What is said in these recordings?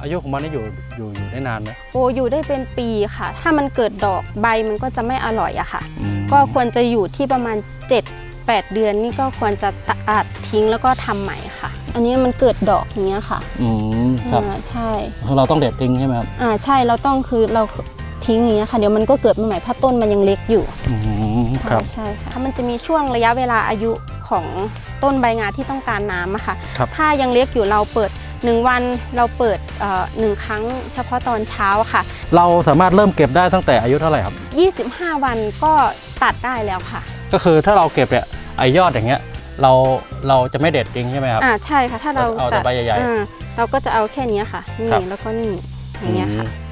อายุของมันนี่อยู่อยู่อยู่ได้นานไหมโอ้อยู่ได้เป็นปีค่ะ ถ้ามันเกิดดอกใบมันก็จะไม่อร่อยอะค่ะ อืมก็ควรจะอยู่ที่ประมาณ 7 8 เดือนนี่ก็ควรจะตัดทิ้งแล้วก็ทำใหม่ค่ะ อันนี้มันเกิดดอกอย่างเงี้ยค่ะอืมครับอ่าใช่ เราต้องเด็ดทิ้งใช่ไหมครับอ่าใช่เราต้องคือเราทิ้งอย่างเงี้ยค่ะเดี๋ยวมันก็เกิดมาใหม่เพราะต้นมันยังเล็กอยู่อืมใช่ครับ ใช่ค่ะถ้ามันจะมีช่วงระยะเวลาอายุของต้นใบงาที่ต้องการน้ำอะค่ะ ครับ ถ้ายังเล็กอยู่เราเปิด 1 วันเราเปิดเอ่อหนึ่งครั้งเฉพาะตอนเช้าอะค่ะ เราสามารถเริ่มเก็บได้ตั้งแต่อายุเท่าไหร่ครับ 25 วันก็ตัดได้แล้วค่ะ ก็คือถ้าเราเก็บเนี่ยไอยอดอย่างเงี้ยเราเราจะไม่เด็ดทิ้งใช่ไหมครับอ่าใช่ค่ะถ้าเราเอาแต่ใบใหญ่ๆอ่าเราก็จะเอาแค่เนี้ยค่ะครันี่บแล้วก็นี่อย่างเงี้ยค่ะอืมภาย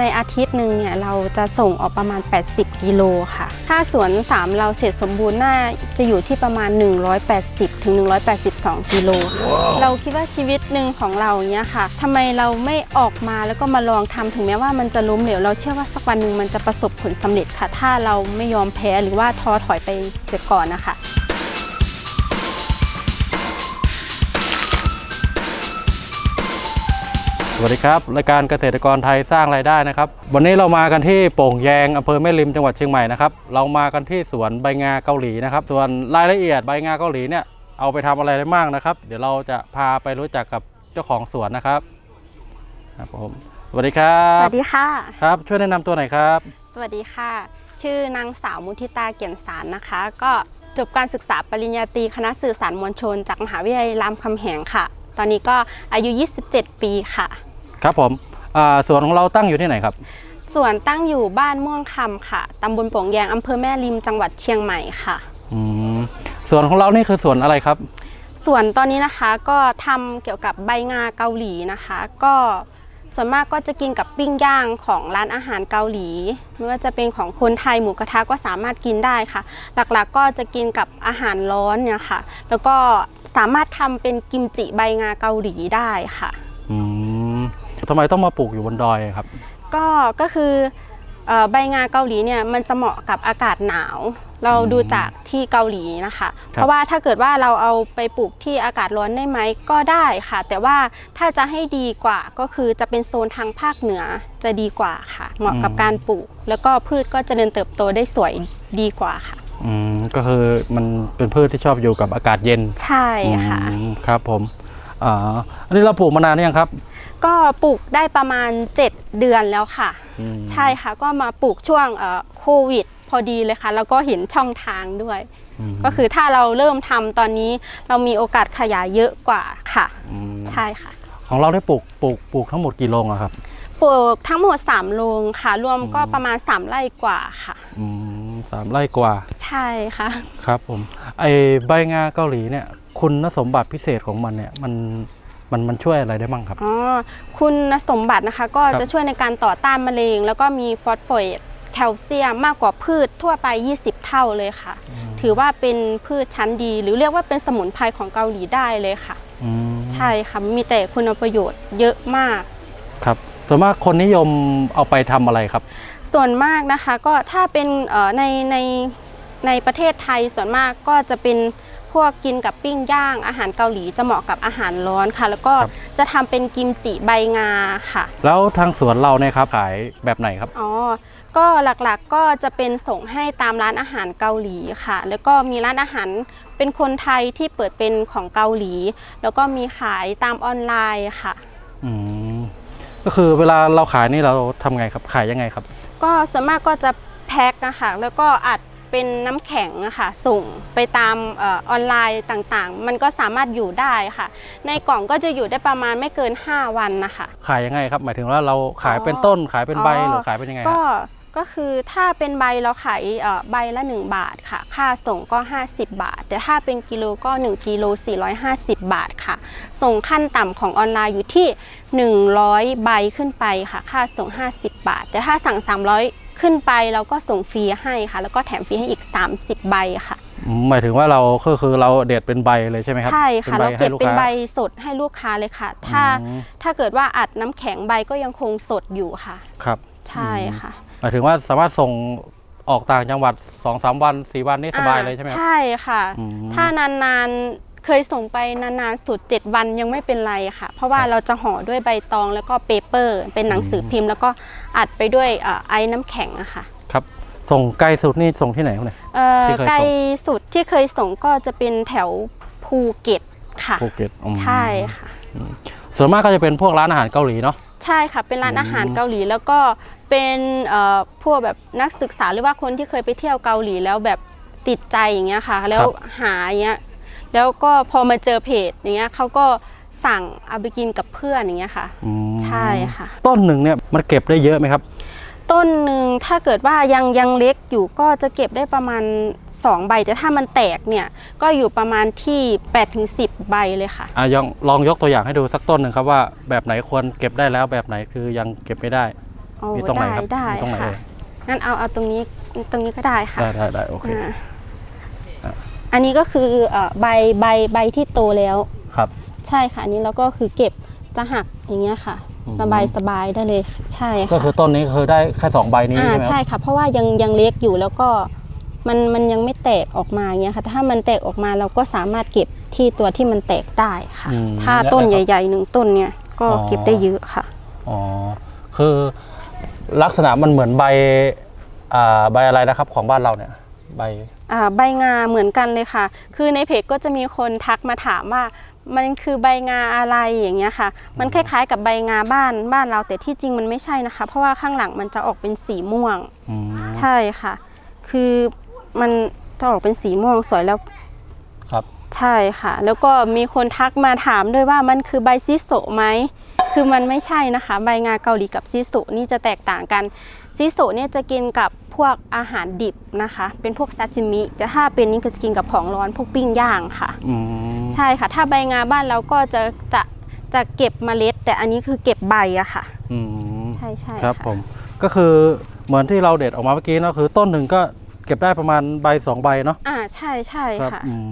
ในอาทิตย์หนึ่งเนี่ยเราจะส่งออกประมาณ 80 กิโลค่ะ ถ้าสวน 3 เราเสร็จสมบูรณ์น่าจะอยู่ที่ประมาณ 180 ถึง 182 กิโลค่ะเราคิดว่าชีวิตหนึ่งของเราเนี่ยค่ะทำไมเราไม่ออกมาแล้วก็มาลองทำถึงแม้ว่ามันจะล้มเหลวเราเชื่อว่าสักวันหนึ่งมันจะประสบผลสำเร็จค่ะ ถ้าเราไม่ยอมแพ้หรือว่าท้อถอยไปเสียก่อนนะคะ วัสดีครับรายการเกษตรกรไทยสร้างรายได้นะครับ วันนี้เรามากันที่โป่งแยงอำเภอแม่ริมจังหวัดเชียงใหม่นะครับเรามากันที่สวนใบงาเกาหลีนะครับ ส่วนรายละเอียดใบงาเกาหลีเนี่ยเอาไปทำอะไรได้บ้างนะครับ เดี๋ยวเราจะพาไปรู้จักกับเจ้าของสวนนะครับครับผมสวัสดีครัสบวัสดีค่ะครับ ช่วยแนะนำตัวหน่อยครับ สวัสดีค่ะ ชื่อนางสาวมุทิตาเกียรติสารนะคะ ก็จบการศึกษาปริญญาตรีคณะสื่อสารมวลชน จากมหาวิทยาลัยรามคำแหงค่ะ ตอนนี้ก็อายุ 27 ปีค่ะ ครับผมอ่าสวนของเราตั้งอยู่ที่ไหนครับส่วนตั้งอยู่บ้านม่วงคำค่ะตำบลโป่งแยงอำเภอแม่ริมจังหวัดเชียงใหม่ค่ะอืมสวนของเรานี่คือสวนอะไรครับส่วนตอนนี้นะคะก็ทำเกี่ยวกับใบงาเกาหลีนะคะ ก็ส่วนมากก็จะกินกับปิ้งย่างของร้านอาหารเกาหลี ไม่ว่าจะเป็นของคนไทยหมูกระทะก็สามารถกินได้ค่ะ หลักๆก็จะกินกับอาหารร้อนเนี่ยค่ะ แล้วก็สามารถทำเป็นกิมจิใบงาเกาหลีได้ค่ะอืม ทำไมต้องมาปลูกอยู่บนดอยครับ ก็ก็คือเอ่อใบงาเกาหลีเนี่ยมันจะเหมาะกับอากาศหนาว เราดูจากที่เกาหลีนะคะ เพราะว่าถ้าเกิดว่าเราเอาไปปลูกที่อากาศร้อนได้ไหมก็ได้ค่ะ แต่ว่าถ้าจะให้ดีกว่าก็คือจะเป็นโซนทางภาคเหนือจะดีกว่าค่ะ เหมาะกับอืมการปลูก แล้วก็พืชก็เจริญเติบโตได้สวยดีกว่าค่ะอืมก็คือมันเป็นพืชที่ชอบอยู่กับอากาศเย็น ใช่ค่ะอืมครับผมอ่าอันนี้เราปลูกมานานหรือยังครับ ก็ปลูกได้ประมาณ 7 เดือนแล้วค่ะ อืมใช่ค่ะก็มาปลูกช่วงเอ่อโควิด พอดีเลยค่ะ แล้วก็เห็นช่องทางด้วย มก็คือถ้าเราเริ่มทำตอนนี้เรามีโอกาสขยายเยอะกว่าค่ะ มใช่ค่ะ ของเราได้ปลูกปลูกปลูกทั้งหมดกี่โรงอะครับ ปลูกทั้งหมด 3 โรงค่ะ รวมก็อืมประมาณ 3 ไร่กว่าค่ะ อืมสามไร่กว่าใช่ค่ะ ครับผมไอใบงาเกาหลีเนี่ย คุณสมบัติพิเศษของมันเนี่ยมัน มันมันช่วยอะไรได้บ้างครับ อ๋อ คุณสมบัตินะคะก็ครับจะช่วยในการต่อต้านมะเร็ง แล้วก็มีฟอสโฟเรตแคลเซียมมากกว่าพืชทั่วไป 20 เท่าเลยค่ะ ถือว่าเป็นพืชชั้นดี หรือเรียกว่าเป็นสมุนไพรของเกาหลีได้เลยค่ะอืมใช่ค่ะ มีแต่คุณประโยชน์เยอะมาก ครับ ส่วนมากคนนิยมเอาไปทำอะไรครับ ส่วนมากนะคะก็ถ้าเป็นเอ่อในในในประเทศไทยส่วนมากก็จะเป็น พวกกินกับปิ้งย่างอาหารเกาหลีจะเหมาะกับอาหารร้อนค่ะ แล้วก็ครับจะทำเป็นกิมจิใบงาค่ะ แล้วทางสวนเราเนี่ยครับขายแบบไหนครับอ๋อก็หลักๆก็จะเป็นส่งให้ตามร้านอาหารเกาหลีค่ะ แล้วก็มีร้านอาหารเป็นคนไทยที่เปิดเป็นของเกาหลี แล้วก็มีขายตามออนไลน์ค่ะอืมก็คือเวลาเราขายนี่เราทำไงครับขายยังไงครับ ก็ส่วนมากก็จะแพ็คนะคะแล้วก็อัด เป็นน้ำแข็งอะค่ะส่งไปตามเออออนไลน์ต่างๆ มันก็สามารถอยู่ได้ค่ะ ในกล่องก็จะอยู่ได้ประมาณไม่เกิน 5 วันนะคะ ขายยังไงครับ หมายถึงว่าเราขายเป็นอ๋อต้นขายเป็นใบอ๋อหรือขายเป็นยังไงก็ฮะ ก็คือถ้าเป็นใบเราขายเอ่อใบละ 1 บาทค่ะ ค่าส่งก็ 50 บาท แต่ถ้าเป็นกิโลก็ 1กิโล450 บาทค่ะ ส่งขั้นต่ำของออนไลน์อยู่ที่ 100 ใบขึ้นไปค่ะ ค่าส่ง 50 บาท แต่ถ้าสั่ง 300 ขึ้นไปเราก็ส่งฟรีให้ค่ะ แล้วก็แถมฟรีให้อีก 30 ใบค่ะอืมหมายถึงว่าเราก็คือเราเด็ดเป็นใบเลยใช่ไหมครับใช่ค่ะเรานใบเก็บให้ลูเป็นค้าใบสดให้ลูกค้าเลยค่ะ ถ้าอืมถ้าเกิดว่าอัดน้ำแข็งใบก็ยังคงสดอยู่ค่ะ ครับ ใช่ค่ะ หมายถึงว่าสามารถส่งออกต่างจังหวัด2อสวัน4วันนี่สบายเลยใช่ไหมครับ ใช่ค่ะ อืม ถ้านานๆเคยส่งไปนานๆสุด 7 วันยังไม่เป็นไรค่ะ เพราะว่าครับเราจะห่อด้วยใบตองแล้วก็เปเปอร์ เป็นหนังสือพิมพ์ แล้วก็อัดไปด้วยเอ่อไอ้น้ำแข็งอะค่ะครับ ส่งไกลสุดนี่ส่งที่ไหนครับเนี่ย เอ่อที่เคยส่ง ไกลสุดที่เคยส่งก็จะเป็นแถวภูเก็ตค่ะ ภูเก็ตอืมใช่ค่ะ ส่วนมากก็จะเป็นพวกร้านอาหารเกาหลีเนาะ ใช่ค่ะเป็นร้านอืมอาหารเกาหลีแล้วก็ เป็นเอ่อพวกแบบนักศึกษาหรือว่าคนที่เคยไปเที่ยวเกาหลีแล้วแบบติดใจอย่างเงี้ยค่ะ แล้วหาอย่างเงี้ยแล้วก็พอมาเจอเพจอย่างเงี้ยเขาก็สั่งเอาไปกินกับเพื่อนอย่างเงี้ยค่ะอืมใช่ค่ะ ต้นหนึ่งเนี่ยมันเก็บได้เยอะไหมครับ ต้นหนึ่งถ้าเกิดว่ายังยังเล็กอยู่ก็จะเก็บได้ประมาณ 2 ใบแต่ถ้ามันแตกเนี่ยก็อยู่ประมาณที่8ถึง10ใบเลยค่ะอะยองลองยกตัวอย่างให้ดูสักต้นหนึ่งครับว่าแบบไหนควรเก็บได้แล้วแบบไหนคือยังเก็บไม่ได้โอ้ มีตรงไหนได้ครับได้มีตรงไหนค่ะเอ่ยงั้นเอาเอาตรงนี้ตรงนี้ก็ได้ค่ะได้ได้ได้โอเค อ่าอันนี้ก็คือเอ่อใบใบใบที่โตแล้ว ครับ ใช่ค่ะอันนี้เราก็คือเก็บจะหักอย่างเงี้ยค่ะ อืม สบายสบายได้เลยใช่ก็ค่ะคือต้นนี้คือได้แค่สองใบนี้อ่าใช่ไหมคใช่รับค่ะ เพราะว่ายังยังเล็กอยู่แล้วก็มันมันยังไม่แตกออกมาอย่างเงี้ยค่ะ ถ้ามันแตกออกมาเราก็สามารถเก็บที่ตัวที่มันแตกได้ค่ะ อืมถ้าต้นแล้วใหญ่ๆหนึ่งต้นเนี่ยก็อ๋อ เก็บได้เยอะค่ะ อ๋อคือ ลักษณะมันเหมือนใบอ่าใบอะไรนะครับของบ้านเราเนี่ยใบ อ่าใบงาเหมือนกันเลยค่ะ คือในเพจก็จะมีคนทักมาถามว่า มันคือใบงาอะไรอย่างเงี้ยค่ะ มันคล้ายๆกับใบงาบ้านบ้านเราแต่ที่จริงมันไม่ใช่นะคะ เพราะว่าข้างหลังมันจะออกเป็นสีม่วง อืมใช่ค่ะ คือมันจะออกเป็นสีม่วงสวยแล้วครับ ใช่ค่ะ แล้วก็มีคนทักมาถามด้วยว่ามันคือใบซิโซะไหม คือมันไม่ใช่นะคะ ใบงาเกาหลีกับซิโซะนี่จะแตกต่างกัน ซิโซะเนี่ยจะกินกับพวกอาหารดิบนะคะ เป็นพวกซาซิมิ แต่ถ้าเป็นนี่ก็จะกินกับของร้อนพวกปิ้งย่างค่ะ อืมใช่ค่ะ ถ้าใบงาบ้านเราก็จะจะจะเก็บเมล็ด แต่อันนี้คือเก็บใบอะค่ะ อืมใช่ใช่ครับะ ผมก็คือเหมือนที่เราเด็ดออกมาเมื่อกี้เนอะคือต้นหนึ่งก็เก็บได้ประมาณใบสองใบเนาะอ่าใช่ใช่ครับค่ะ อืม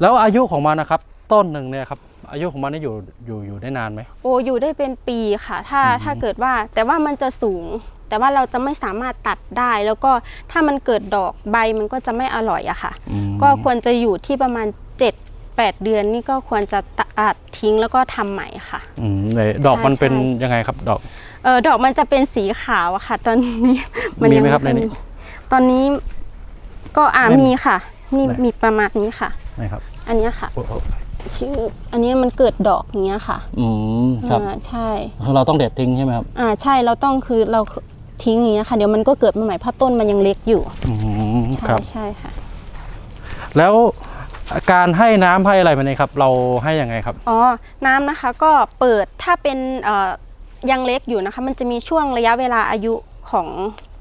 แล้วอายุของมันนะครับ ต้นหนึ่งเนี่ยครับ อายุของมันนี่อยู่อยู่อยู่ได้นานไหมโอ้อยู่ได้เป็นปีค่ะ ถ้าอืมถ้าเกิดว่าแต่ว่ามันจะสูง แต่ว่าเราจะไม่สามารถตัดได้ แล้วก็ถ้ามันเกิดดอกใบมันก็จะไม่อร่อยอะค่ะ อืมก็ควรจะอยู่ที่ประมาณ 7 8 เดือนนี่ก็ควรจะตัดทิ้งแล้วก็ทำใหม่ค่ะ อืมไหนดอกมันเป็นใช่ยังไงครับดอก เออดอกมันจะเป็นสีขาวอะค่ะ ตอนนี้มีไหมครับยังในนี้ตอนนี้ก็อ่าไม่มี มีค่ะ นี่ไหนมีประมาณนี้ค่ะ ไหนครับอันเนี้ยค่ะ โอ้โห ชื่อ อันนี้มันเกิดดอกอย่างเงี้ยค่ะอืมครับอ่าใช่ คือเราต้องเด็ดทิ้งใช่ไหมครับอ่าใช่เราต้องคือเราทิ้งอย่างเงี้ยค่ะเดี๋ยวมันก็เกิดมาใหม่เพราะต้นมันยังเล็กอยู่ อืมใช่ครับ ใช่ค่ะ แล้วการให้น้ำให้อะไรมันนี่ครับ เราให้ยังไงครับ อ๋อ น้ำนะคะก็เปิดถ้าเป็นเอ่อยังเล็กอยู่นะคะ มันจะมีช่วงระยะเวลาอายุของ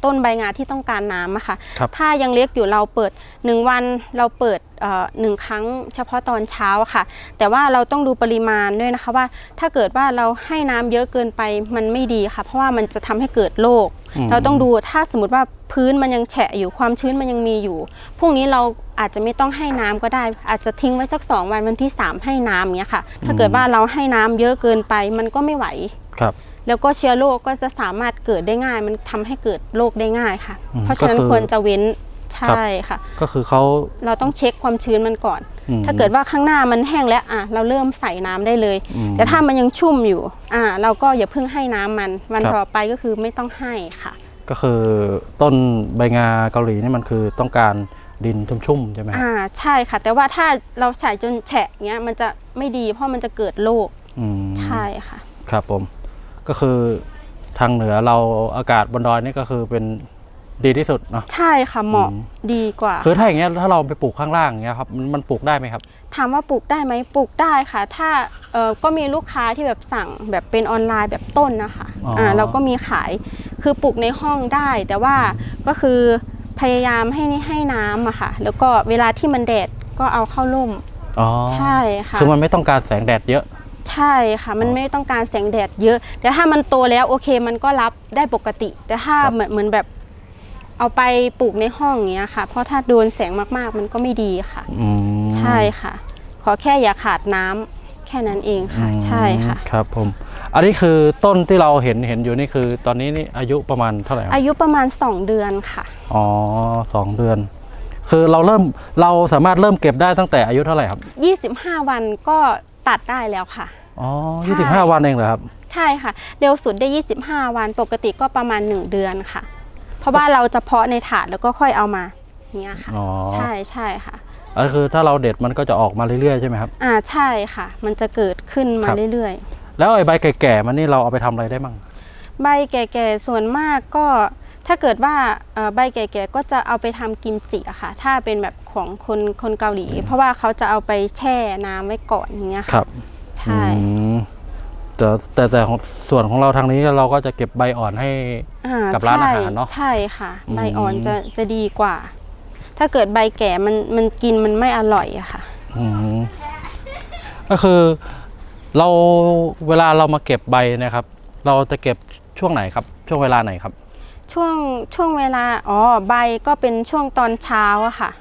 ต้นใบงาที่ต้องการน้ำอะค่ะ ครับถ้ายังเล็กอยู่เราเปิด 1 วันเราเปิดเอ่อหนึ่งครั้งเฉพาะตอนเช้าอะค่ะ แต่ว่าเราต้องดูปริมาณด้วยนะคะว่า ถ้าเกิดว่าเราให้น้ำเยอะเกินไปมันไม่ดีค่ะ เพราะว่ามันจะทำให้เกิดโรคมเราต้องดูถ้าสมมติว่าพื้นมันยังแฉะอยู่ความชื้นมันยังมีอยู่พรุ่งนี้เราอาจจะไม่ต้องให้น้ำก็ได้ อาจจะทิ้งไว้สักสองวันวันที่3ให้น้ำเนี้ยค่ะ ถ้าเกิดว่าเราให้น้ำเยอะเกินไปมันก็ไม่ไหว ครับ แล้วก็เชื้อโรคก็จะสามารถเกิดได้ง่าย มันทำให้เกิดโรคได้ง่ายค่ะอืมเพราะฉะนั้นก็คือควรจะเว้นใช่ค่ะ ก็คือเขาเราต้องเช็คความชื้นมันก่อนอืมถ้าเกิดว่าข้างหน้ามันแห้งแล้วอะเราเริ่มใส่น้ำได้เลยอืมแต่ถ้ามันยังชุ่มอยู่อะเราก็อย่าเพิ่งให้น้ำมัน วันครับต่อไปก็คือไม่ต้องให้ค่ะ ก็คือต้นใบงาเกาหลีนี่มันคือต้องการดินชุ่มๆใช่ไหมครับอ่าใช่ค่ะ แต่ว่าถ้าเราใส่จนแฉะเงี้ยมันจะไม่ดีเพราะมันจะเกิดโรคอืมใช่ค่ะ ครับผม ก็คือทางเหนือเราอากาศบนดอยนี่ก็คือเป็นดีที่สุดเนาะ ใช่ค่ะเหมาะอืม ดีกว่า คือถ้าอย่างเงี้ยถ้าเราไปปลูกข้างล่างอย่างเงี้ยครับมันมันปลูกได้ไหมครับ ถามว่าปลูกได้ไหมปลูกได้ค่ะ ถ้าเออก็มีลูกค้าที่แบบสั่งแบบเป็นออนไลน์แบบต้นนะคะอ๋ออ่าเราก็มีขายคือปลูกในห้องได้ แต่ว่าก็คือพยายามให้นี่ให้น้ำอะค่ะ แล้วก็เวลาที่มันแดดก็เอาเข้าร่ม อ๋อใช่ค่ะ คือมันไม่ต้องการแสงแดดเยอะ ใช่ค่ะ มันไม่ต้องการแสงแดดเยอะ แต่ถ้ามันโตแล้วโอเคมันก็รับได้ปกติ แต่ถ้าครับ เหมือนเหมือนแบบ เอาไปปลูกในห้องอย่างเงี้ยค่ะ เพราะถ้าโดนแสงมากๆ มันก็ไม่ดีค่ะ อืมใช่ค่ะ ขอแค่อย่าขาดน้ำแค่นั้นเองค่ะอืมใช่ค่ะครับผม อันนี้คือต้นที่เราเห็นเห็นอยู่นี่คือ ตอนนี้นี่อายุประมาณเท่าไหร่ครับ อายุประมาณ 2 เดือนค่ะ อ๋อสองเดือน คือเราเริ่มเราสามารถเริ่มเก็บได้ตั้งแต่อายุเท่าไหร่ครับ 25 วันก็ ตัดได้แล้วค่ะ อ๋อใช่ยี่สิบห้าวันเองเหรอครับ ใช่ค่ะ เร็วสุดได้ 25 วันปกติก็ประมาณ 1 เดือนค่ะ เพราะว่าเราจะเพาะในถาดแล้วก็ค่อยเอามาอย่างเงี้ยค่ะ อ๋อ ใช่ใช่ค่ะก็คือถ้าเราเด็ดมันก็จะออกมาเรื่อยๆใช่ไหมครับ อ่าใช่ค่ะ มันจะเกิดขึ้นมาครับ เรื่อยแล้วไอ้ใบแก่ๆมันนี่เราเอาไปทำอะไรได้บ้าง ๆ ใบแก่ๆส่วนมากก็ ถ้าเกิดว่าเอ่อใบแก่ๆก็จะเอาไปทำกิมจิอะค่ะ ถ้าเป็นแบบของคนคนเกาหลี เพราะว่าเขาจะเอาไปแช่น้ำไว้ก่อนอย่างเงี้ยคค่ะรับใช่อืมแต่แต่แต่ของส่วนของเราทางนี้เราก็จะเก็บใบอ่อนให้อ่ากับร้านอาใช่หารเนอะใช่ค่ะอืมใบอ่อนจะจะดีกว่า ถ้าเกิดใบแก่มันมันกินมันไม่อร่อยอะค่ะอืมก็คือเราเวลาเรามาเก็บใบนะครับ เราจะเก็บช่วงไหนครับ ช่วงเวลาไหนครับ ช่วงช่วงเวลาอ๋อใบก็เป็นช่วงตอนเช้าอะค่ะ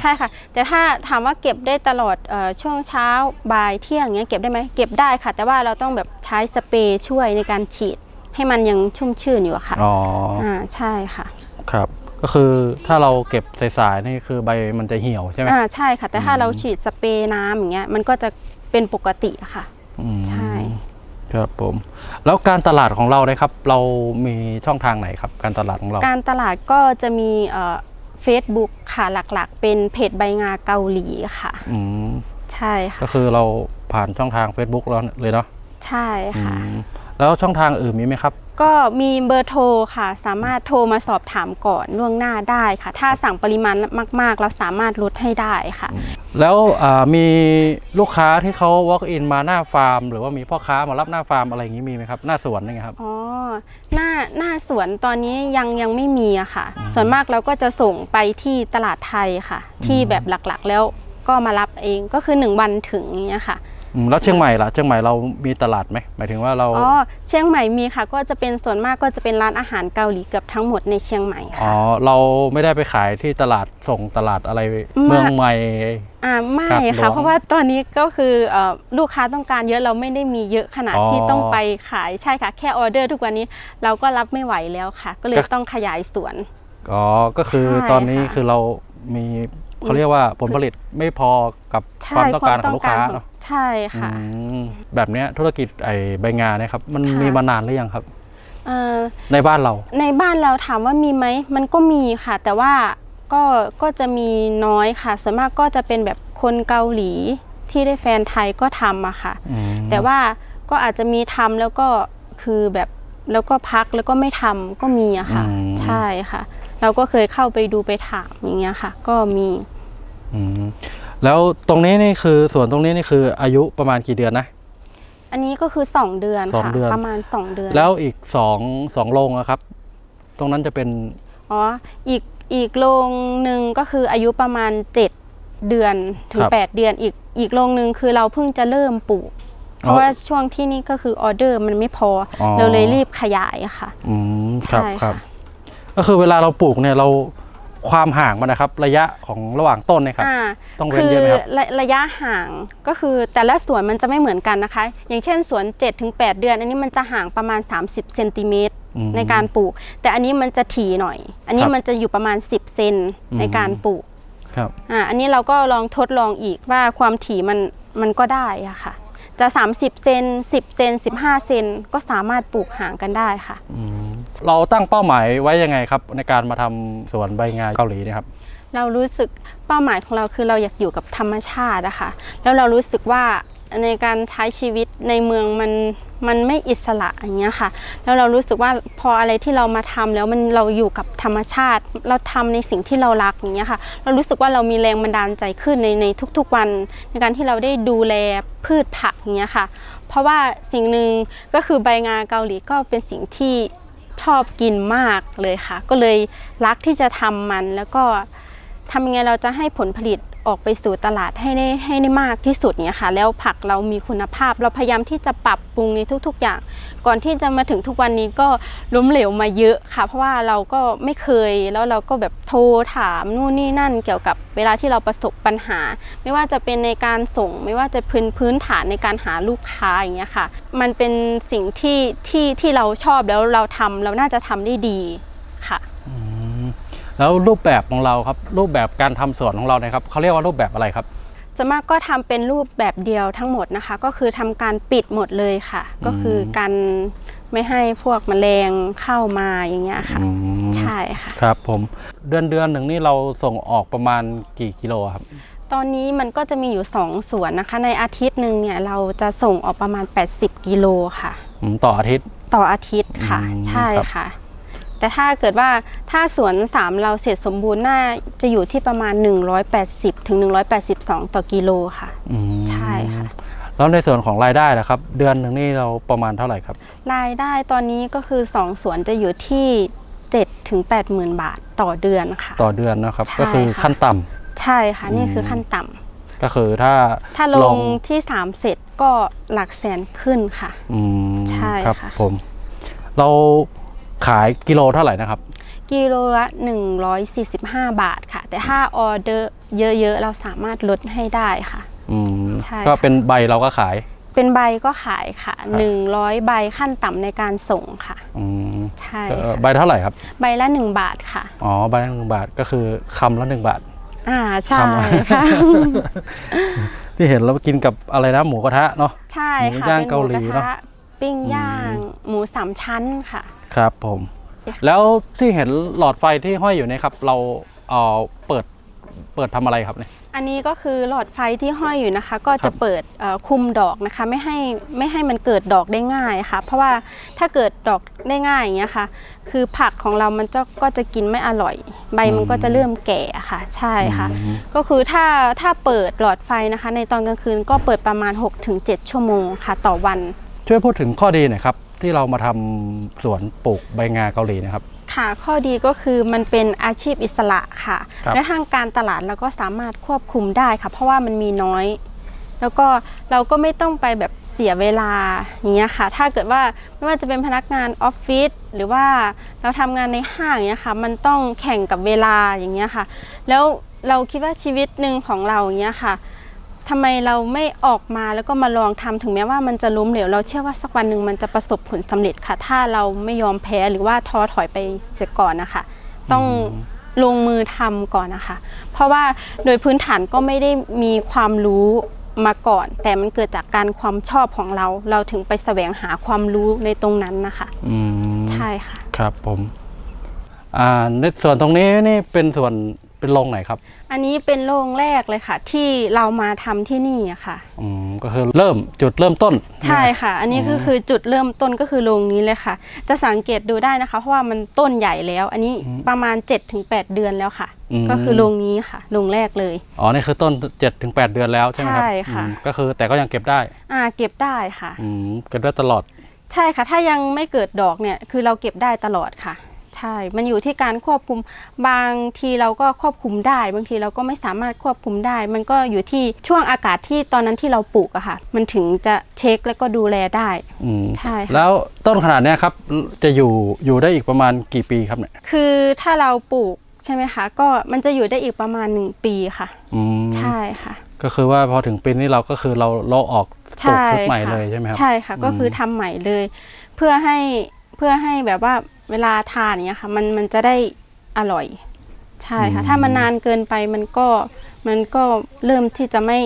ใช่ค่ะ แต่ถ้าถามว่าเก็บได้ตลอดเออช่วงเช้าบ่ายเที่ยงอย่างเงี้ยเก็บได้ไหมเก็บได้ค่ะ แต่ว่าเราต้องแบบใช้สเปรย์ช่วยในการฉีดให้มันยังชุ่มชื่นอยู่อะค่ะอ๋ออ่าใช่ค่ะ ครับก็คือถ้าเราเก็บสายๆนี่คือใบมันจะเหี่ยวใช่ไหมอ่าใช่ค่ะ แต่ถ้าอืมเราฉีดสเปรย์น้ำอย่างเงี้ยมันก็จะเป็นปกติอะค่ะอืมใช่ ครับผม แล้วการตลาดของเราเนี่ยครับ เรามีช่องทางไหนครับ การตลาดของเรา การตลาดก็จะมีเฟซบุ๊กค่ะหลักๆ เป็นเพจใบงาเกาหลีค่ะอืมใช่ค่ะ ก็คือเราผ่านช่องทาง Facebook แล้วเลยเนาะใช่ค่ะอืม แล้วช่องทางอื่นมีไหมครับ ก็มีเบอร์โทรค่ะ สามารถโทรมาสอบถามก่อนล่วงหน้าได้ค่ะ ถ้าสั่งปริมาณมาก ๆ เราสามารถลดให้ได้ค่ะ แล้วอ่ามีลูกค้าที่เขา walk in มาหน้าฟาร์ม หรือว่ามีพ่อค้ามารับหน้าฟาร์มอะไรอย่างนี้มีไหมครับ หน้าสวนนี่ไงครับอ๋อหน้าหน้าสวนตอนนี้ยังยังไม่มีอะค่ะ ส่วนมากเราก็จะส่งไปที่ตลาดไทยค่ะ ที่แบบหลักๆ แล้วก็มารับเองก็คือ 1 วันถึงอย่างเงี้ยค่ะ อืมแล้วเชียงใหม่ล่ะเชียงใหม่เรามีตลาดไหมหมายถึงว่าเราอ๋อเชียงใหม่มีค่ะ ก็จะเป็นส่วนมากก็จะเป็นร้านอาหารเกาหลีเกือบทั้งหมดในเชียงใหม่อ๋อค่ะ เราไม่ได้ไปขายที่ตลาดส่งตลาดอะไรไม่เมืองใหม่ อ่าไม่ครับหลค่ะวงเพราะว่าตอนนี้ก็คือเอ่อลูกค้าต้องการเยอะเราไม่ได้มีเยอะขนาดอ๋อ ที่ต้องไปขายใช่ค่ะ แค่ออเดอร์ทุกวันนี้เราก็รับไม่ไหวแล้วค่ะ ก็เลยก็ต้องขยายสวน อ๋อก็คือใช่ตอนนี้ค่ะ คือเรามี เขาเรียกว่าผลผลิตไม่พอกับใช่ความต้องการของลูกค้าของเนาะใช่ค่ะอืมแบบเนี้ยธุรกิจไอ้ใบงานเนี่ยครับมันค่ะมีมานานหรือยังครับเอ่อในบ้านเรา ในบ้านเราถามว่ามีไหมมันก็มีค่ะ แต่ว่าก็ก็จะมีน้อยค่ะ ส่วนมากก็จะเป็นแบบคนเกาหลีที่ได้แฟนไทยก็ทำอะค่ะอืมแต่ว่าก็อาจจะมีทำแล้วก็คือแบบแล้วก็พักแล้วก็ไม่ทำก็มีอะค่ะอืมใช่ค่ะ เราก็เคยเข้าไปดูไปถามอย่างเงี้ยค่ะ ก็มี อืมแล้วตรงนี้นี่คือส่วนตรงนี้นี่คืออายุประมาณกี่เดือนนะ อันนี้ก็คือ 2 เดือนสองค่ะเดือน ประมาณ 2 เดือนแล้วอีกสองสองโรงอะครับ ตรงนั้นจะเป็นอ๋ออีกอีกโรงหนึ่งก็คืออายุประมาณ 7 เดือนถึง 8 เดือนอีกอีกโรงหนึ่งคือเราเพิ่งจะเริ่มปลูก เพราะว่าช่วงที่นี่ก็คือออเดอร์มันไม่พอออ เราเลยรีบขยายอะค่ะ อืมครับใช่ครับค่ะก็คือเวลาเราปลูกเนี่ยเรา ความห่างมันนะครับ ระยะของระหว่างต้นเนี่ยครับ อ่าต้องเว้นคือเยอะไหมครับระระยะห่างก็คือแต่ละสวนมันจะไม่เหมือนกันนะคะ อย่างเช่นสวน 7-8 เดือน อันนี้มันจะห่างประมาณ 30เซนติเมตรอืมในการปลูก แต่อันนี้มันจะถี่หน่อย อันนี้ครับมันจะอยู่ประมาณ 10เซนอืม ในการปลูกครับ อ่าอันนี้เราก็ลองทดลองอีกว่าความถี่มันมันก็ได้อะค่ะ จะ 30เซน10เซน15เซนก็สามารถปลูกห่างกันได้ค่ะ อืม เราตั้งเป้าหมายไว้ยังไงครับ ในการมาทำสวนใบงาเกาหลีนะครับ เรารู้สึกเป้าหมายของเราคือเราอยากอยู่กับธรรมชาติอะค่ะแล้วเรารู้สึกว่าในการใช้ชีวิตในเมืองมันมันไม่อิสระอย่างเงี้ยค่ะ แล้วเรารู้สึกว่าพออะไรที่เรามาทำแล้วมันเราอยู่กับธรรมชาติ เราทำในสิ่งที่เรารักอย่างเงี้ยค่ะ เรารู้สึกว่าเรามีแรงบันดาลใจขึ้นในในทุกๆวัน ในการที่เราได้ดูแลพืชผักอย่างเงี้ยค่ะ เพราะว่าสิ่งหนึ่งก็คือใบงาเกาหลีก็เป็นสิ่งที่ ชอบกินมากเลยค่ะ ก็เลยรักที่จะทำมันแล้วก็ ทำยังไงเราจะให้ผลผลิตออกไปสู่ตลาดให้ได้ให้ได้มากที่สุดเนี่ยค่ะ แล้วผักเรามีคุณภาพ เราพยายามที่จะปรับปรุงในทุก ๆ อย่าง ก่อนที่จะมาถึงทุกวันนี้ก็ล้มเหลวมาเยอะค่ะ เพราะว่าเราก็ไม่เคยแล้วเราก็แบบโทรถามนู่นนี่นั่น เกี่ยวกับเวลาที่เราประสบปัญหา ไม่ว่าจะเป็นในการส่ง ไม่ว่าจะพื้นพื้นฐานในการหาลูกค้าอย่างเงี้ยค่ะ มันเป็นสิ่งที่ที่ที่เราชอบแล้วเราทำเราน่าจะทำได้ดีค่ะ แล้วรูปแบบของเราครับรูปแบบการทำสวนของเราเนี่ยครับเขาเรียกว่ารูปแบบอะไรครับจะมากก็ทำเป็นรูปแบบเดียวทั้งหมดนะคะ ก็คือทำการปิดหมดเลยค่ะ ก็คือการไม่ให้พวกแมลงเข้ามาอย่างเงี้ยค่ะอืมใช่ค่ะครับผมเดือนเดือนหนึ่งนี่เราส่งออกประมาณกี่กิโลครับ ตอนนี้มันก็จะมีอยู่2ส่วนนะคะ ในอาทิตย์หนึ่งเนี่ยเราจะส่งออกประมาณ 80 กิโลค่ะอืมต่ออาทิตย์ต่ออาทิตย์ค่ะอืมใช่ครับค่ะ แต่ถ้าเกิดว่าถ้าสวน 3 เราเสร็จสมบูรณ์น่าจะอยู่ที่ประมาณ 180ถึง182 ต่อกิโลค่ะ อืมใช่ค่ะ แล้วในส่วนของรายได้นะครับ เดือนหนึ่งนี่เราประมาณเท่าไหร่ครับ รายได้ตอนนี้ก็คือ 2 สวนจะอยู่ที่7ถึง80,000 บาทต่อเดือนค่ะ ต่อเดือนนะครับ ใช่ก็คือค่ะ ขั้นต่ำ ใช่ค่ะ นี่อืมคือขั้นต่ำก็คือถ้าถ้าลงที่ 3 เสร็จก็หลักแสนขึ้นค่ะ อืมใช่ครับค่ะ ผม เรา ขายกิโลเท่าไหร่นะครับ กิโลละ 145 บาทค่ะ แต่ถ้าออเดอร์เยอะๆ เราสามารถลดให้ได้ค่ะ อืมใช่ ก็ค่ะเป็นใบเราก็ขาย เป็นใบก็ขายค่ะครับ100 ใบขั้นต่ำในการส่งค่ะ อืมใช่เอ่อค่ะใบเท่าไหร่ครับ ใบละ 1 บาทค่ะ อ๋อ ใบละหนึ่งบาทก็คือคำละหนึ่งบาท อ่าใช่ทำค่ะ ที่เห็นเรากินกับอะไรนะหมูกระทะเนาะ ใช่หมูค่ะย่างเป็นหเกามูหลีกระเนอะทะปิ้งย่างอืมหมูสามชั้นค่ะ ครับผม แล้วที่เห็นหลอดไฟที่ห้อยอยู่เนี่ยครับ เราเอ่อเปิดเปิดทำอะไรครับเนี่ย อันนี้ก็คือหลอดไฟที่ห้อยอยู่นะคะ ก็ครัจะบ เปิดเอ่อคุมดอกนะคะ ไม่ให้ไม่ให้มันเกิดดอกได้ง่ายค่ะ เพราะว่าถ้าเกิดดอกได้ง่ายอย่างเงี้ยค่ะ คือผักของเรามันจะก็จะกินไม่อร่อย ใบมันก็จะเริ่มแก่ค่ะ ใช่ค่ะ อืมก็คือถ้าถ้าเปิดหลอดไฟนะคะ ในตอนกลางคืนก็เปิดประมาณ 6-7 ชั่วโมงค่ะ ต่อวัน ช่วยพูดถึงข้อดีหน่อยครับ ที่เรามาทำสวนปลูกใบงาเกาหลีนะครับ ค่ะข้อดีก็คือมันเป็นอาชีพอิสระค่ะ ครับ และทางการตลาดเราก็สามารถควบคุมได้ค่ะ เพราะว่ามันมีน้อย แล้วก็เราก็ไม่ต้องไปแบบเสียเวลาอย่างเงี้ยค่ะ ถ้าเกิดว่าไม่ว่าจะเป็นพนักงานออฟฟิศหรือว่าเราทำงานในห้างอย่างเงี้ยค่ะ มันต้องแข่งกับเวลาอย่างเงี้ยค่ะ แล้วเราคิดว่าชีวิตหนึ่งของเราอย่างเงี้ยค่ะ ทำไมเราไม่ออกมาแล้วก็มาลองทำถึงแม้ว่ามันจะล้มเหลวเราเชื่อว่าสักวันหนึ่งมันจะประสบผลสำเร็จค่ะ ถ้าเราไม่ยอมแพ้หรือว่าท้อถอยไปเสียก่อนนะคะ ต้องลงมือทำก่อนนะคะ เพราะว่าโดยพื้นฐานก็ไม่ได้มีความรู้มาก่อน แต่มันเกิดจากการความชอบของเรา เราถึงไปแสวงหาความรู้ในตรงนั้นนะคะอืมใช่ค่ะ ครับผมอ่าในส่วนตรงนี้นี่เป็นส่วน เป็นโรงไหนครับอันนี้เป็นโรงแรกเลยค่ะ ที่เรามาทำที่นี่อะค่ะ อืมก็คือเริ่มจุดเริ่มต้น ใช่ค่ะ อันนี้ก็คือจุดเริ่มต้นก็คือโรงนี้เลยค่ะ จะสังเกตดูได้นะคะ เพราะว่ามันต้นใหญ่แล้ว อันนี้ประมาณ 7-8 เดือนแล้วค่ะ มก็คือโรงนี้ค่ะโรงแรกเลย อ๋อนี่คือต้น7จ็ถึงแเดือนแล้วใช่ไหมครับใช่ค่ะ อืมก็คือแต่ก็ยังเก็บได้อ่าเก็บได้ค่ะ อืมเก็บได้ตลอด ใช่ค่ะ ถ้ายังไม่เกิดดอกเนี่ยคือเราเก็บได้ตลอดค่ะ ใช่ มันอยู่ที่การควบคุม บางทีเราก็ควบคุมได้ บางทีเราก็ไม่สามารถควบคุมได้ มันก็อยู่ที่ช่วงอากาศที่ตอนนั้นที่เราปลูกอะค่ะ มันถึงจะเช็คแล้วก็ดูแลได้อืมใช่ค่ะ แล้วต้นขนาดเนี้ยครับจะอยู่อยู่ได้อีกประมาณกี่ปีครับเนี่ยคือถ้าเราปลูกใช่ไหมคะ ก็มันจะอยู่ได้อีกประมาณ 1 ปีค่ะ อืมใช่ค่ะ ก็คือว่าพอถึงปีนี้เราก็คือเราเราออกปลูกใช่ชุดใหม่ค่ะเลยใช่ไหมครับ ใช่ค่ะ ก็คืออม ทำใหม่เลย เพื่อให้เพื่อให้แบบว่า เวลาทานอย่างเนี้ยค่ะ มันมันจะได้อร่อย ใช่ค่ะ ถ้ามันนานเกินไปมันก็มันก็เริ่มที่จะไม่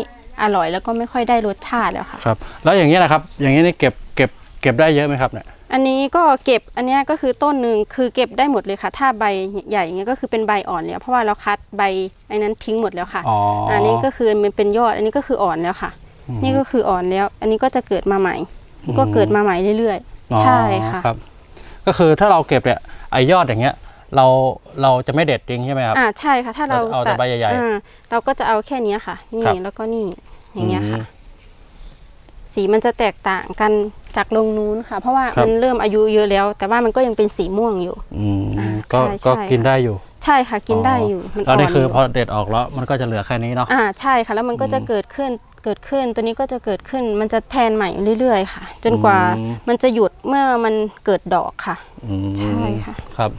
อร่อยแล้วก็ไม่ค่อยได้รสชาติแล้วค่ะ ครับ แล้วอย่างนี้ยนะครับ อย่างนี้นี่เก็บเก็บเก็บได้เยอะไหมครับเนี่ย อันนี้ก็เก็บอันเนี้ยก็คือต้นหนึ่งคือเก็บได้หมดเลยค่ะ ถ้าใบใหญ่อย่างเงี้ยก็คือเป็นใบอ่อนแล้วเพราะว่าเราคัดใบไอ้นั้นทิ้งหมดแล้วค่ะอ๋ออันนี้ก็คือมันเป็นยอดอันนี้ก็คืออ่อนแล้วค่ะ อืมนี่ก็คืออ่อนแล้ว อันนี้ก็จะเกิดมาใหม่ ก็เกิดมาใหม่เรื่อยอ๋อๆ ใช่ค่ะ ครับ ก็คือถ้าเราเก็บเนี่ยไอยอดอย่างเงี้ยเราเราจะไม่เด็ดจริงใช่ไหมครับ อ่าใช่ค่ะ ถ้าเราเราจะเอาแต่ใบใหญ่ๆ อ่าเราก็จะเอาแค่เนี้ยค่ะ นี่ครับ แล้วก็นี่อย่างเงี้ยค่ะอืมสีมันจะแตกต่างกันจากลงนู้นค่ะ เพราะว่าครับ มันเริ่มอายุเยอะแล้ว แต่ว่ามันก็ยังเป็นสีม่วงอยู่ อืมอ่าก็ใช่ใช่ก็กินได้อยู่ใช่ค่ะกินได้อยู่มันแล้วนี่นคือพยู่อเด็ดออกแล้วมันก็จะเหลือแค่นี้เนาะ อ่าใช่ค่ะ แล้วมันก็จะอืม เกิดขึ้น เกิดขึ้นตัวนี้ก็จะเกิดขึ้นมันจะแทนใหม่เรื่อยๆ ค่ะ จนกว่าอืม มันจะหยุดเมื่อมันเกิดดอกค่ะ อืมใช่ค่ะ ครับ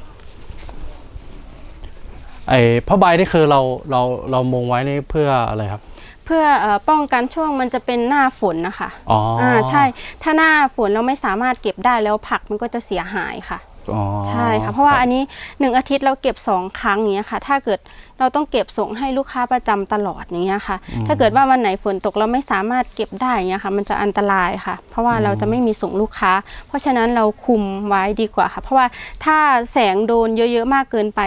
ไอ้ผ้าใบนี่คือเราเราเรามุงไว้นี่เพื่ออะไรครับเพื่อเอ่อป้องกันช่วงมันจะเป็นหน้าฝนนะคะอ๋อออ่าใช่ ถ้าหน้าฝนเราไม่สามารถเก็บได้แล้วผักมันก็จะเสียหายค่ะ ออ๋อใช่ค่ะ เพราะว่าคบอันนี้หนึ่งอาทิตย์เราเก็บ2ครั้งอย่างเงี้ยค่ะ ถ้าเกิดเราต้องเก็บส่งให้ลูกค้าประจำตลอดอย่างเงี้ยค่ะ ถ้าเกิดว่าวันไหนฝนตกเราไม่สามารถเก็บได้อย่างเงี้ยค่ะ มันจะอันตรายค่ะ เพราะว่าเราจะไม่มีส่งลูกค้า เพราะฉะนั้นเราคุมไว้ดีกว่าค่ะ เพราะว่าถ้าแสงโดนเยอะๆมากเกินไป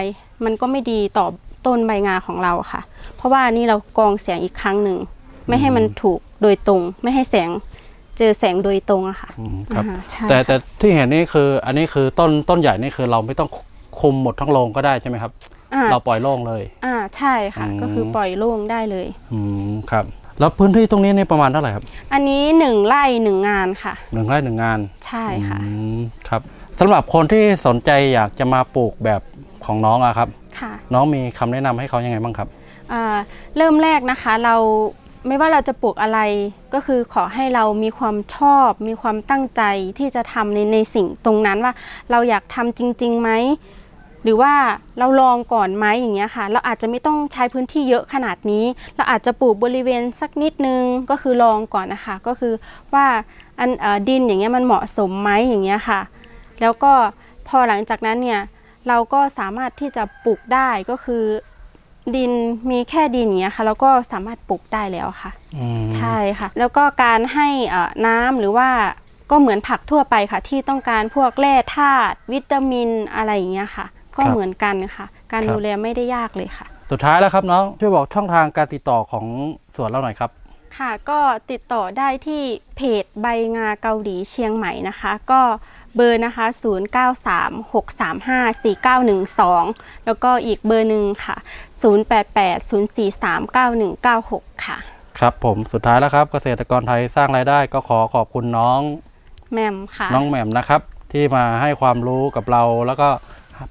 มันก็ไม่ดีต่อต้นใบงาของเราค่ะ เพราะว่านี่เรากรองแสงอีกครั้งหนึ่งไม่ให้มันถูกโดยตรง ไม่ให้แสง เจอแสงโดยตรงอะค่ะอืมครับ อ่าใช่แต่แต่ที่เห็นนี่คือ อันนี้คือต้นต้นใหญ่นี่คือเราไม่ต้องคุมหมดทั้งโรงก็ได้ใช่ไหมครับ อ่าเราปล่อยโล่งเลย อ่าใช่ค่ะ อืม ก็คือปล่อยโล่งได้เลย อืมครับ แล้วพื้นที่ตรงนี้นี่ประมาณเท่าไหร่ครับอันนี้หนึ่งไร่หนึ่งงานค่ะ หนึ่งไร่หนึ่งงานใช่ค่ะอืมครับสำหรับคนที่สนใจอยากจะมาปลูกแบบของน้องอะครับ ค่ะ น้องมีคำแนะนำให้เขายังไงบ้างครับ อ่าเริ่มแรกนะคะเรา ไม่ว่าเราจะปลูกอะไรก็คือขอให้เรามีความชอบ มีความตั้งใจที่จะทำในในสิ่งตรงนั้นว่าเราอยากทำจริงๆไหมหรือว่าเราลองก่อนไหมอย่างเงี้ยค่ะ เราอาจจะไม่ต้องใช้พื้นที่เยอะขนาดนี้ เราอาจจะปลูกบริเวณสักนิดนึงก็คือลองก่อนนะคะ ก็คือว่าอันออดินอย่างเงี้ยมันเหมาะสมไหมอย่างเงี้ยค่ะ แล้วก็พอหลังจากนั้นเนี่ยเราก็สามารถที่จะปลูกได้ก็คือ ดินมีแค่ดินอย่างเงี้ยค่ะแล้วก็สามารถปลูกได้แล้วค่ะ อืมใช่ค่ะ แล้วก็การให้เอ่อน้ำหรือว่าก็เหมือนผักทั่วไปค่ะ ที่ต้องการพวกแร่ธาตุวิตามินอะไรอย่างเงี้ยค่ะ ก็เหมือนกันค่ะ การดูแลไม่ได้ยากเลยค่ะ สุดท้ายแล้วครับน้องช่วยบอกช่องทางการติดต่อของสวนเราหน่อยครับ ค่ะก็ติดต่อได้ที่เพจใบงาเกาหลีเชียงใหม่นะคะ ก็ เบอร์นะคะ 0936354912 แล้วก็อีกเบอร์หนึ่งค่ะ 0880439196 ค่ะ ครับผมสุดท้ายแล้วครับเกษตรกรไทยสร้างรายได้ก็ขอขอบคุณน้องแมมค่ะ น้องแหม่มนะครับ ที่มาให้ความรู้กับเราแล้วก็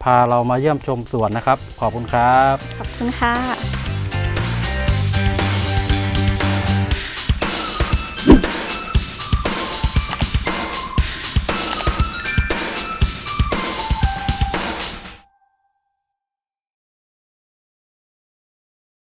พาเรามาเยี่ยมชมสวนนะครับ ขอบคุณครับ ขอบคุณค่ะ